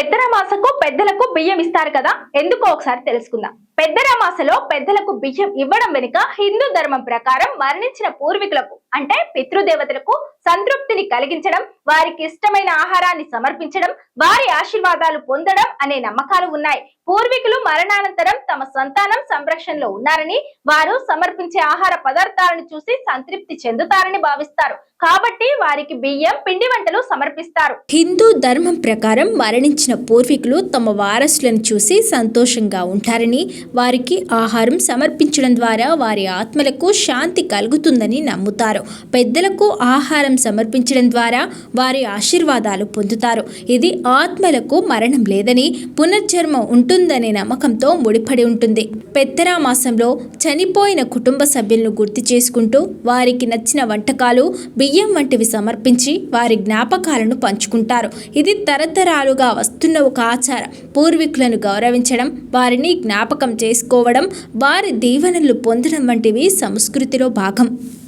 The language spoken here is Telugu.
పెద్దరమాసకు పెద్దలకు బియ్యం ఇస్తారు కదా? ఎందుకో ఒకసారి తెలుసుకుందాం. పెద్దరమాసలో పెద్దలకు బియ్యం ఇవ్వడం వెనుక హిందూ ధర్మం ప్రకారం మరణించిన పూర్వీకులకు అంటే పితృదేవతలకు సంతృప్తిని కలిగించడం వారికి ఇష్టమైన ఆహారాన్ని సమర్పించడం వారి ఆశీర్వాదాలు పొందడం అనే నమ్మకాలు ఉన్నాయి. పూర్వీకులు మరణానంతరం తమ సంతానం సంరక్షణలో ఉన్నారని వారు సమర్పించే ఆహార పదార్థాలను చూసి సంతృప్తి చెందుతారని భావిస్తారు. కాబట్టి వారికి బియ్యం పిండి వంటలు సమర్పిస్తారు. హిందూ ధర్మం ప్రకారం మరణించిన పూర్వీకులు తమ వారసులను చూసి సంతోషంగా ఉంటారని వారికి ఆహారం సమర్పించడం ద్వారా వారి ఆత్మలకు శాంతి కలుగుతుందని నమ్ముతారు. పెద్దలకు ఆహారం సమర్పించడం ద్వారా వారి ఆశీర్వాదాలు పొందుతారు. ఇది ఆత్మలకు మరణం లేదని పునర్జన్మ ఉంటుందనే నమ్మకంతో ముడిపడి ఉంటుంది. పెత్తరా మాసంలో చనిపోయిన కుటుంబ సభ్యులను గుర్తు చేసుకుంటూ వారికి నచ్చిన వంటకాలు బియ్యం వంటివి సమర్పించి వారి జ్ఞాపకాలను పంచుకుంటారు. ఇది తరతరాలుగా వస్తున్న ఒక ఆచారం. పూర్వీకులను గౌరవించడం వారిని జ్ఞాపకం చేసుకోవడం వారి దీవెనలు పొందడం వంటివి సంస్కృతిలో భాగం.